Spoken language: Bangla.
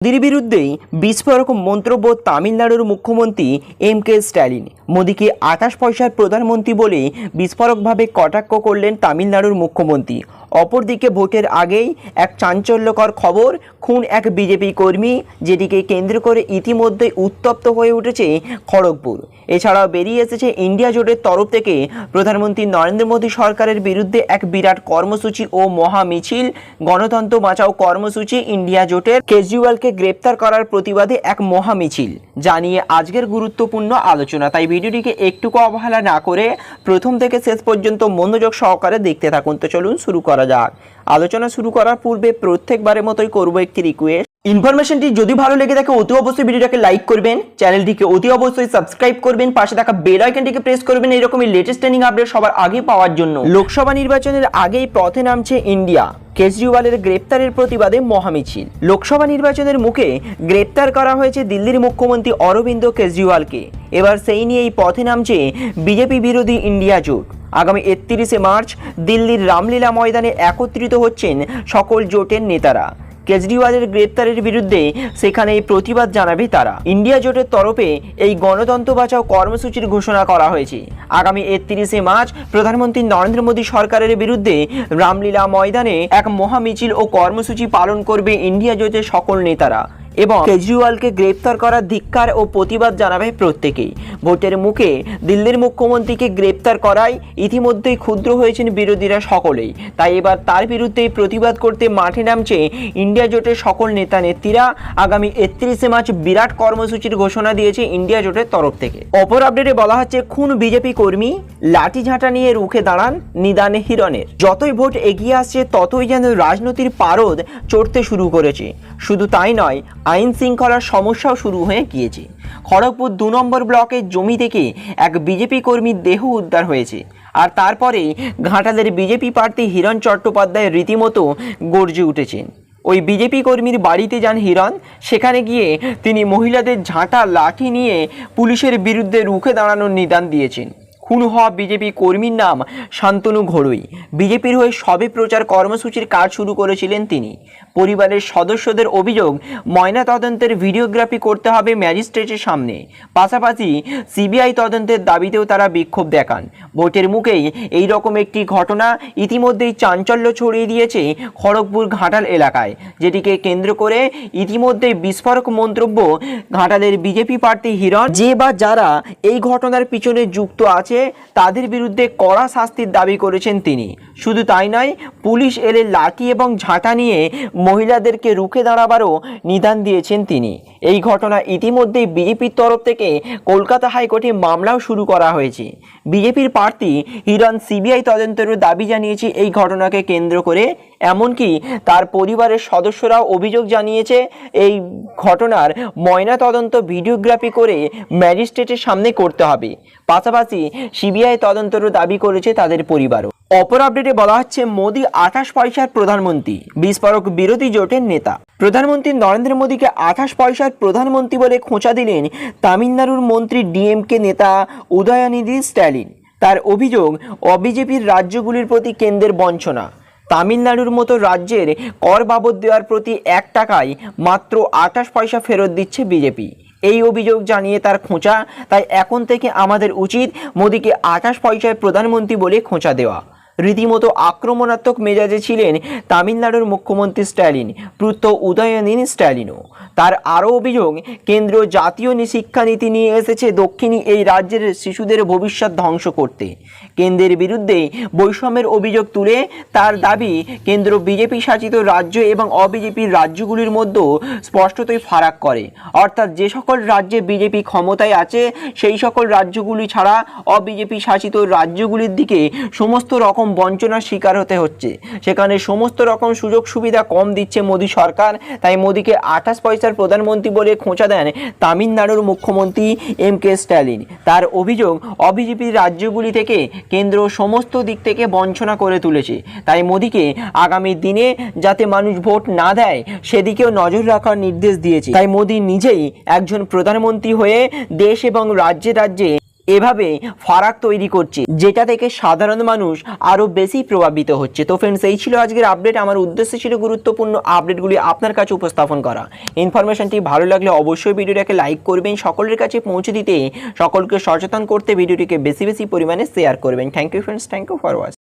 মোদির বিরুদ্ধেই বিস্ফোরক মন্তব্য তামিলনাড়ুর মুখ্যমন্ত্রী এম কে স্ট্যালিন। মোদিকে আঠাশ পয়সার প্রধানমন্ত্রী বলে বিস্ফোরকভাবে কটাক্ষ করলেন তামিলনাড়ুর মুখ্যমন্ত্রী। অপরদিকে ভোটের আগেই এক চাঞ্চল্যকর খবর, খুন এক বিজেপি কর্মী, যেটিকে কেন্দ্র করে ইতিমধ্যে উত্তপ্ত হয়ে উঠেছে খড়গপুর। এছাড়াও বেরিয়ে এসেছে ইন্ডিয়া জোটের তরফ থেকে প্রধানমন্ত্রী নরেন্দ্র মোদী সরকারের বিরুদ্ধে এক বিরাট কর্মসূচি ও মহা মিছিল গণতন্ত্র বাঁচাও কর্মসূচি ইন্ডিয়া জোটের কেজরিওয়ালকে গ্রেপ্তার করার প্রতিবাদে এক মহা মিছিল জানিয়ে আজকের গুরুত্বপূর্ণ আলোচনা। তাই ভিডিওটিকে একটুকু অবহেলা না করে প্রথম থেকে শেষ পর্যন্ত মনোযোগ সহকারে দেখতে থাকুন। তো চলুন শুরু করা যাক। আলোচনা শুরু করার পূর্বে প্রত্যেকবারের মতোই করব একটি রিকোয়েস্ট ইনফরমেশনটি যদি ভালো লেগে থাকে, অতি অবশ্যই ভিডিওটাকে লাইক করবেন, চ্যানেলটিকে অতি অবশ্যই সাবস্ক্রাইব করবেন, পাশে থাকা বেল আইকনটিকে প্রেস করবেন, এরকমই লেটেস্ট ট্রেনিং আপডেট সবার আগে পাওয়ার জন্য। লোকসভা নির্বাচনের আগেই পথে নামছে ইন্ডিয়া। কেজরিওয়ালের গ্রেপ্তারের প্রতিবাদে মহামিছিল। লোকসভা নির্বাচনের মুখে গ্রেপ্তার করা হয়েছে দিল্লির মুখ্যমন্ত্রী অরবিন্দ কেজরিওয়ালকে। এবার সেই নিয়েই পথে নামছে বিজেপি বিরোধী ইন্ডিয়া জোট। আগামী একত্রিশে মার্চ দিল্লির রামলীলা ময়দানে একত্রিত হচ্ছেন সকল জোটের নেতারা। কেজরিওয়ালের গ্রেপ্তারের বিরুদ্ধে সেখানে প্রতিবাদ জানাবে তারা। ইন্ডিয়া জোটের তরফে এই গণতন্ত্র বাঁচাও কর্মসূচির ঘোষণা করা হয়েছে। আগামী একত্রিশে মার্চ প্রধানমন্ত্রী নরেন্দ্র মোদী সরকারের বিরুদ্ধে রামলীলা ময়দানে এক মহামিছিল ও কর্মসূচি পালন করবে ইন্ডিয়া জোটের সকল নেতারা। এবং কেজরিওয়ালকে গ্রেপ্তার করার ধিক্কার ও প্রতিবাদ জানাবে প্রত্যেকেই। ভোটের মুখে দিল্লির মুখ্যমন্ত্রীকে গ্রেপ্তার করায় ইতিমধ্যেই ক্ষুদ্র হয়েছেন বিরোধীরা সকলেই। তাই এবার তার বিরুদ্ধে প্রতিবাদ করতে মাঠে নামছে ইন্ডিয়া জোটের সকল নেতা নেত্রীরা। আগামী একত্রিশে মার্চ বিরাট কর্মসূচির ঘোষণা দিয়েছে ইন্ডিয়া জোটের তরফ থেকে। অপর আপডেটে বলা হচ্ছে, খুন বিজেপি কর্মী লাঠিঝাঁটা নিয়ে রুখে দাঁড়ান নিদানে হিরণের। যতই ভোট এগিয়ে আসছে, ততই যেন রাজনীতির পারদ চড়তে শুরু করেছে। শুধু তাই নয় আইন শৃঙ্খলার সমস্যাও শুরু হয়ে গিয়েছে। খড়গপুর দু নম্বর ব্লকের জমি থেকে এক বিজেপি কর্মীর দেহ উদ্ধার হয়েছে। আর তারপরে ঘাটালের বিজেপি প্রার্থী হিরণ চট্টোপাধ্যায় রীতিমতো গর্জে উঠেছেন। ওই বিজেপি কর্মীর বাড়িতে যান হিরণ, সেখানে গিয়ে তিনি মহিলাদের ঝাঁটা লাঠি নিয়ে পুলিশের বিরুদ্ধে রুখে দাঁড়ানোর নিদান দিয়েছেন। খুন হওয়া বিজেপি কর্মীর নাম শান্তনু ঘড়ুই। বিজেপির হয়ে সবে প্রচার কর্মসূচির কাজ শুরু করেছিলেন তিনি। পরিবারের সদস্যদের অভিযোগ, ময়না তদন্তের ভিডিওগ্রাফি করতে হবে ম্যাজিস্ট্রেটের সামনে। পাশাপাশি সিবিআই তদন্তের দাবিতেও তারা বিক্ষোভ দেখান। ভোটের মুখেই এই রকম একটি ঘটনা ইতিমধ্যেই চাঞ্চল্য ছড়িয়ে দিয়েছে খড়গপুর ঘাটাল এলাকায়, যেটিকে কেন্দ্র করে ইতিমধ্যেই বিস্ফোরক মন্তব্য ঘাটালের বিজেপি প্রার্থী হিরণ। যে বা যারা এই ঘটনার পিছনে যুক্ত আছে তাদের বিরুদ্ধে কড়া শাস্তির দাবি করেছেন তিনি। শুধু তাই নয়, পুলিশ এলে লাঠি এবং ঝাঁটা নিয়ে মহিলাদেরকে রুখে দাঁড়াবারও নিদান দিয়েছেন তিনি। এই ঘটনা ইতিমধ্যেই বিজেপির তরফ থেকে কলকাতা হাইকোর্টে মামলাও শুরু করা হয়েছে। বিজেপির প্রার্থী হিরণ সিবিআই তদন্তেরও দাবি জানিয়েছে এই ঘটনাকে কেন্দ্র করে এমনকি তার পরিবারের সদস্যরাও অভিযোগ জানিয়েছে, এই ঘটনার ময়না তদন্ত ভিডিওগ্রাফি করে ম্যাজিস্ট্রেটের সামনে করতে হবে। পাশাপাশি সিবিআই তদন্তেরও দাবি করেছে তাদের পরিবারও। অপর আপডেটে বলা হচ্ছে, মোদী আঠাশ পয়সার প্রধানমন্ত্রী, বিস্ফোরক বিরোধী জোটের নেতা। প্রধানমন্ত্রী নরেন্দ্র মোদীকে আঠাশ পয়সার প্রধানমন্ত্রী বলে খোঁচা দিলেন তামিলনাড়ুর মন্ত্রী ডিএমকে নেতা উদয়নিধি স্ট্যালিন। তার অভিযোগ অবিজেপির রাজ্যগুলির প্রতি কেন্দ্রের বঞ্চনা। তামিলনাড়ুর মতো রাজ্যের কর বাবদ দেওয়ার প্রতি এক টাকায় মাত্র আঠাশ পয়সা ফেরত দিচ্ছে বিজেপি। এই অভিযোগ জানিয়ে তার খোঁচা, তাই এখন থেকে আমাদের উচিত মোদীকে আঠাশ পয়সায় প্রধানমন্ত্রী বলে খোঁচা দেওয়া। রীতিমতো আক্রমণাত্মক মেজাজে ছিলেন তামিলনাড়ুর মুখ্যমন্ত্রী স্ট্যালিন প্রুত উদয়নিধি স্ট্যালিনও। তার আরও অভিযোগ কেন্দ্র জাতীয় শিক্ষানীতি নিয়ে এসেছে দক্ষিণী এই রাজ্যের শিশুদের ভবিষ্যৎ ধ্বংস করতে। কেন্দ্রের বিরুদ্ধে বৈষম্যের অভিযোগ তুলে তার দাবি, কেন্দ্র বিজেপি শাসিত রাজ্য এবং অবিজেপির রাজ্যগুলির মধ্যেও স্পষ্টতই ফারাক করে। অর্থাৎ যে সকল রাজ্যে বিজেপি ক্ষমতায় আছে, সেই সকল রাজ্যগুলি ছাড়া অবিজেপি শাসিত রাজ্যগুলির দিকে সমস্ত রকম বঞ্চনার শিকার হতে হচ্ছে। সেখানে সমস্ত রকম সুযোগ সুবিধা কম দিচ্ছে মোদী সরকার। তাই মোদীকে আঠাশ পয়সার প্রধানমন্ত্রী বলে খোঁচা দেন তামিলনাড়ুর মুখ্যমন্ত্রী এম কে স্ট্যালিন। তার অভিযোগ অবিজেপির রাজ্যগুলি থেকে কেন্দ্র সমস্ত দিক থেকে বঞ্চনা করে তুলেছে। তাই মোদীকে আগামী দিনে যাতে মানুষ ভোট না দেয়, সেদিকেও নজর রাখার নির্দেশ দিয়েছে। তাই মোদী নিজেই একজন প্রধানমন্ত্রী হয়ে দেশ এবং রাজ্যে রাজ্যে এভাবে ফারাক তৈরি করছে, যেটা থেকে সাধারণ মানুষ আরও বেশি প্রভাবিত হচ্ছে। তো ফ্রেন্ডস এই ছিল আজকের আপডেট আমার উদ্দেশ্য ছিল গুরুত্বপূর্ণ আপডেটগুলি আপনার কাছে উপস্থাপন করা। ইনফরমেশনটি ভালো লাগলে অবশ্যই ভিডিওটাকে লাইক করবেন, সকলের কাছে পৌঁছে দিতে সকলকে সচেতন করতে ভিডিওটিকে বেশি বেশি পরিমাণে শেয়ার করবেন। Thank you friends thank you for watch